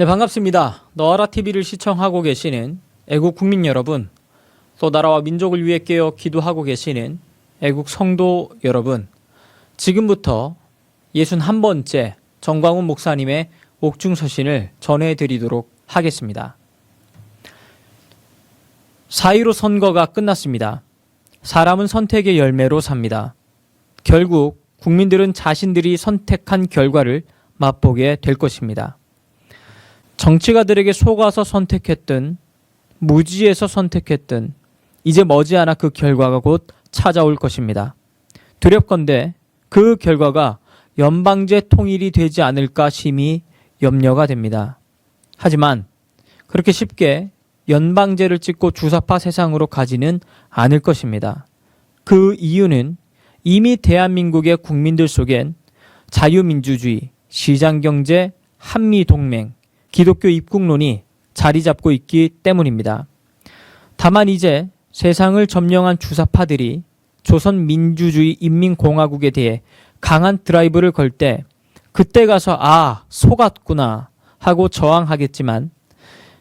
네, 반갑습니다. 너아라 TV를 시청하고 계시는 애국 국민 여러분, 또 나라와 민족을 위해 깨어 기도하고 계시는 애국 성도 여러분, 지금부터 61번째 정광훈 목사님의 옥중 서신을 전해드리도록 하겠습니다. 4.15 선거가 끝났습니다. 사람은 선택의 열매로 삽니다. 결국 국민들은 자신들이 선택한 결과를 맛보게 될 것입니다. 정치가들에게 속아서 선택했든 무지에서 선택했든 이제 머지않아 그 결과가 곧 찾아올 것입니다. 두렵건대 그 결과가 연방제 통일이 되지 않을까 심히 염려가 됩니다. 하지만 그렇게 쉽게 연방제를 찍고 주사파 세상으로 가지는 않을 것입니다. 그 이유는 이미 대한민국의 국민들 속엔 자유민주주의, 시장경제, 한미동맹, 기독교 입국론이 자리 잡고 있기 때문입니다. 다만 이제 세상을 점령한 주사파들이 조선 민주주의 인민공화국에 대해 강한 드라이브를 걸 때 그때 가서 아 속았구나 하고 저항하겠지만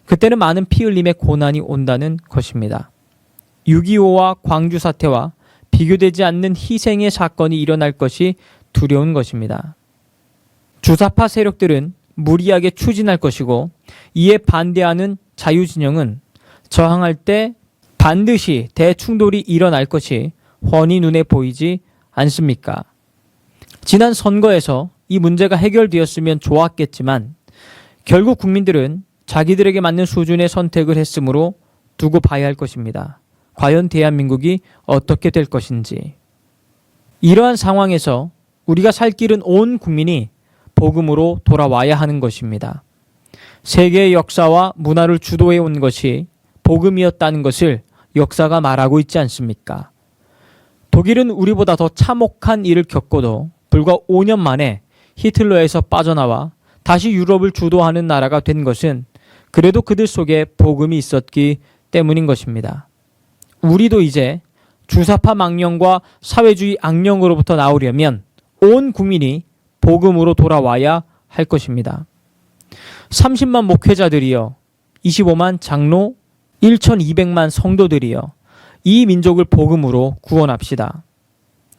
그때는 많은 피 흘림의 고난이 온다는 것입니다. 6.25와 광주 사태와 비교되지 않는 희생의 사건이 일어날 것이 두려운 것입니다. 주사파 세력들은 무리하게 추진할 것이고 이에 반대하는 자유진영은 저항할 때 반드시 대충돌이 일어날 것이 훤히 눈에 보이지 않습니까? 지난 선거에서 이 문제가 해결되었으면 좋았겠지만 결국 국민들은 자기들에게 맞는 수준의 선택을 했으므로 두고 봐야 할 것입니다. 과연 대한민국이 어떻게 될 것인지. 이러한 상황에서 우리가 살 길은 온 국민이 복음으로 돌아와야 하는 것입니다. 세계의 역사와 문화를 주도해 온 것이 복음이었다는 것을 역사가 말하고 있지 않습니까? 독일은 우리보다 더 참혹한 일을 겪고도 불과 5년 만에 히틀러에서 빠져나와 다시 유럽을 주도하는 나라가 된 것은 그래도 그들 속에 복음이 있었기 때문인 것입니다. 우리도 이제 주사파 망령과 사회주의 악령으로부터 나오려면 온 국민이 복음으로 돌아와야 할 것입니다. 30만 목회자들이여 25만 장로 1200만 성도들이여 이 민족을 복음으로 구원합시다.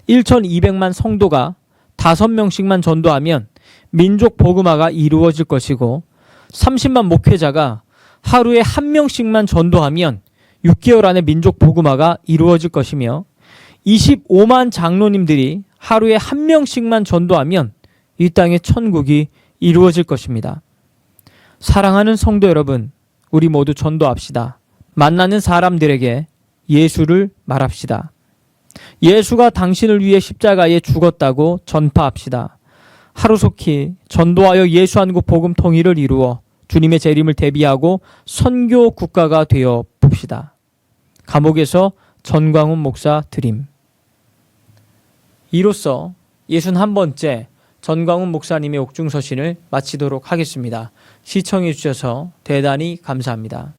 1200만 성도가 5명씩만 전도하면 민족 복음화가 이루어질 것이고 30만 목회자가 하루에 한 명씩만 전도하면 6개월 안에 민족 복음화가 이루어질 것이며 25만 장로님들이 하루에 한 명씩만 전도하면 이 땅의 천국이 이루어질 것입니다. 사랑하는 성도 여러분, 우리 모두 전도합시다. 만나는 사람들에게 예수를 말합시다. 예수가 당신을 위해 십자가에 죽었다고 전파합시다. 하루속히 전도하여 예수 한국 복음 통일을 이루어 주님의 재림을 대비하고 선교 국가가 되어 봅시다. 감옥에서 전광훈 목사 드림. 이로써 61번째 전광훈 목사님의 옥중서신을 마치도록 하겠습니다. 시청해 주셔서 대단히 감사합니다.